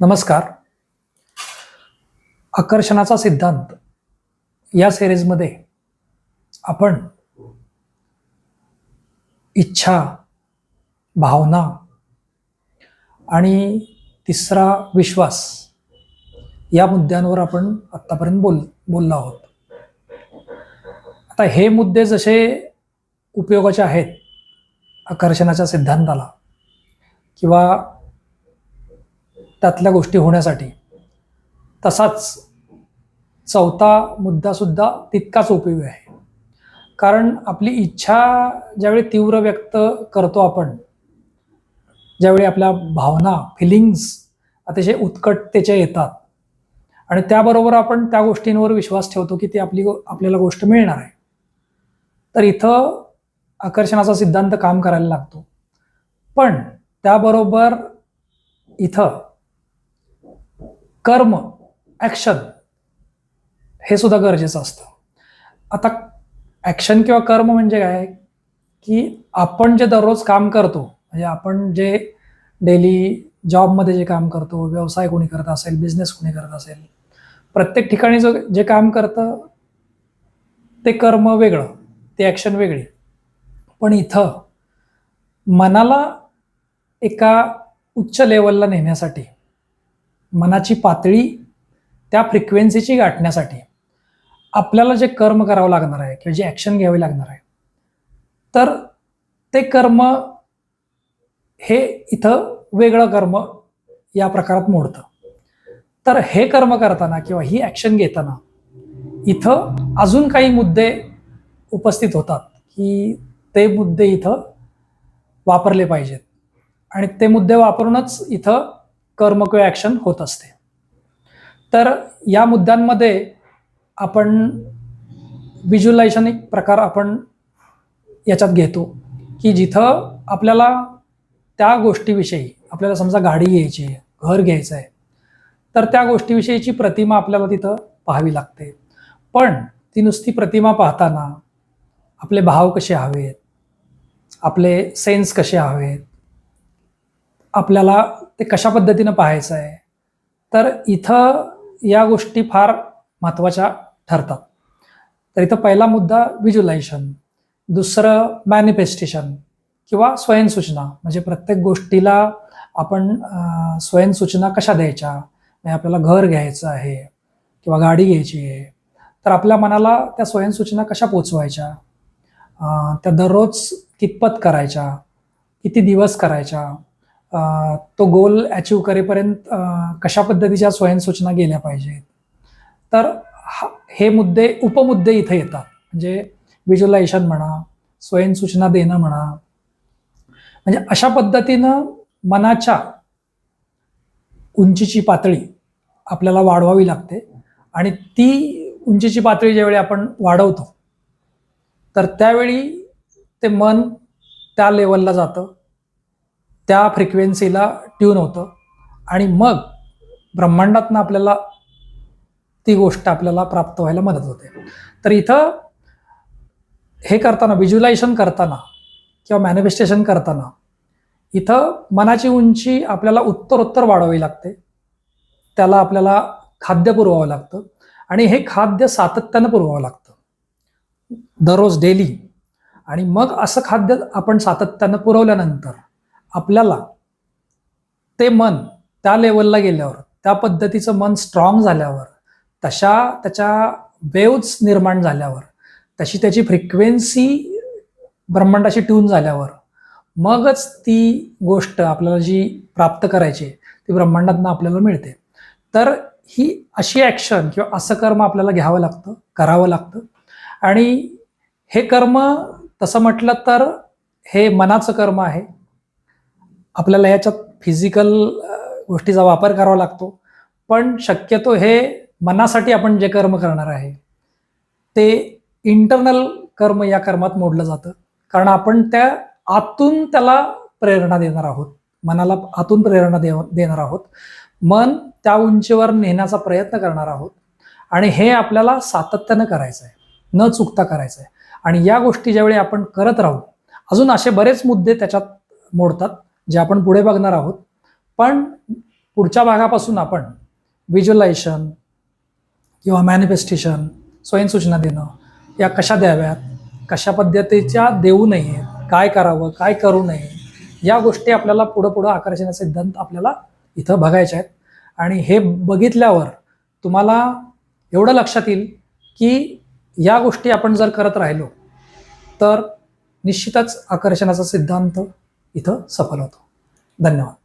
नमस्कार. आकर्षणाचा सिद्धांत. या सिरीजमध्ये आपण इच्छा भावना आणि तिसरा विश्वास या मुद्द्यांवर आपण आत्तापर्यंत बोल बोललो आहोत. आता हे मुद्दे जसे उपयोगाचे आहेत आकर्षणाच्या सिद्धांताला किंवा त्यातल्या गोष्टी होण्यासाठी. तसाच चौथा मुद्दासुद्धा तितकाच उपयोगी आहे. कारण आपली इच्छा ज्यावेळी तीव्र व्यक्त करतो आपण ज्यावेळी आपल्या भावना फिलिंग्स अतिशय उत्कटतेच्या येतात आणि त्याबरोबर आपण त्या गोष्टींवर विश्वास ठेवतो की ती आपली गो- आपल्याला गोष्ट मिळणार आहे. तर इथं आकर्षणाचा सिद्धांत काम करायला लागतो. पण त्याबरोबर इथं कर्म ॲक्शन हे सुद्धा गरजेचं असतं. आता ॲक्शन किंवा कर्म म्हणजे काय? की आपण जे दररोज काम करतो म्हणजे आपण जे डेली जॉबमध्ये जे काम करतो व्यवसाय कोणी करत असेल बिझनेस कोणी करत असेल प्रत्येक ठिकाणी जो जे काम करतं ते कर्म वेगळं ते ॲक्शन वेगळी. पण इथं मनाला एका उच्च लेवलला नेण्यासाठी मनाची पातळी त्या फ्रिक्वेन्सीची गाठण्यासाठी आपल्याला जे कर्म करावं लागणार आहे किंवा जे ॲक्शन घ्यावे लागणार आहे तर ते कर्म हे इथं वेगळं कर्म या प्रकारात मोडतं. तर हे कर्म करताना किंवा ही ॲक्शन घेताना इथं अजून काही मुद्दे उपस्थित होतात की ते मुद्दे इथं वापरले पाहिजेत. आणि ते मुद्दे वापरूनच इथं कर्म किंवा ॲक्शन होत असते. तर या मुद्द्यांमध्ये आपण व्हिज्युअलायझेशन एक प्रकार आपण याच्यात घेतो की जिथं आपल्याला त्या गोष्टीविषयी आपल्याला समजा गाडी घ्यायची आहे घर घ्यायचं आहे तर त्या गोष्टीविषयीची प्रतिमा आपल्याला तिथं पाहावी लागते. पण ती नुसती प्रतिमा पाहताना आपले भाव कसे हवेत आपले सेन्स कसे हवेत आपल्याला ते कशा पद्धतीनं पाहायचं आहे? तर इथं या गोष्टी फार महत्त्वाच्या ठरतात. तर इथं पहिला मुद्दा व्हिज्युलायझेशन दुसरं मॅनिफेस्टेशन किंवा स्वयंसूचना. म्हणजे प्रत्येक गोष्टीला आपण स्वयंसूचना कशा द्यायच्या? म्हणजे आपल्याला घर घ्यायचं आहे किंवा गाडी घ्यायची आहे. तर आपल्या मनाला त्या स्वयंसूचना कशा पोचवायच्या? त्या दररोज कितपत करायच्या? किती दिवस करायच्या? तो गोल अचीव करेपर्यंत कशा पद्धतीच्या स्वयंसूचना गेल्या पाहिजेत? तर हा- हे मुद्दे उपमुद्दे इथे येतात. म्हणजे व्हिज्युलायझेशन म्हणा स्वयंसूचना देणं म्हणा. म्हणजे अशा पद्धतीनं मनाच्या उंचीची पातळी आपल्याला वाढवावी लागते आणि ती उंचीची पातळी ज्यावेळी आपण वाढवतो तर त्यावेळी ते मन त्या लेवलला जातं. त्या फ्रिक्वेन्सीला ट्यून होतं. आणि मग ब्रह्मांडातनं आपल्याला ती गोष्ट आपल्याला प्राप्त व्हायला मदत होते. तर इथं हे करताना व्हिज्युलायझेशन करताना किंवा मॅनिफेस्टेशन करताना इथं मनाची उंची आपल्याला उत्तरोत्तर वाढवावी लागते. त्याला आपल्याला खाद्य पुरवावं लागतं. आणि हे खाद्य सातत्यानं पुरवावं लागतं. दररोज डेली आणि मग असं खाद्य आपण सातत्यानं पुरवल्यानंतर आपल्याला ते मन त्या लेवलला गेल्यावर त्या पद्धतीचं मन स्ट्रॉंग झाल्यावर तशा त्याच्या वेव्ज निर्माण झाल्यावर तशी त्याची फ्रिक्वेन्सी ब्रह्मांडाशी ट्यून झाल्यावर मगच ती गोष्ट आपल्याला जी प्राप्त करायची आहे, ती ब्रह्मांडातनं आपल्याला मिळते. तर ही अशी ॲक्शन किंवा असं कर्म आपल्याला घ्यावं लागतं करावं लागतं. आणि हे कर्म तसं म्हटलं तर हे मनाचं कर्म आहे आपल्याला याच्यात फिजिकल गोष्टीचा वापर करावा लागतो. पण शक्यतो हे मनासाठी आपण जे कर्म करणार आहे ते इंटरनल कर्म या कर्मात मोडलं जातं. कारण आपण त्या आतून त्याला प्रेरणा देणार आहोत. मनाला आतून प्रेरणा दे देणार आहोत. मन त्या उंचीवर नेण्याचा प्रयत्न करणार आहोत. आणि हे आपल्याला सातत्यानं करायचं आहे न चुकता करायचं आहे आणि या गोष्टी ज्यावेळी आपण करत राहू अजून असे बरेच मुद्दे त्याच्यात मोडतात. जे आपण पुढे बघणार आहोत. पण पुढच्या भागापासून आपण व्हिज्युअलायझेशन किंवा मॅनिफेस्टेशन स्वयंसूचना देणं या कशा द्याव्यात कशा पद्धतीच्या देऊ नये काय करावं काय करू नये या गोष्टी आपल्याला पुढं पुढं आकर्षणाचे सिद्धांत आपल्याला इथं बघायचे आहेत. आणि हे बघितल्यावर तुम्हाला एवढं लक्षात येईल की या गोष्टी आपण जर करत राहिलो तर निश्चितच आकर्षणाचा सिद्धांत इथं सफल होतो. धन्यवाद.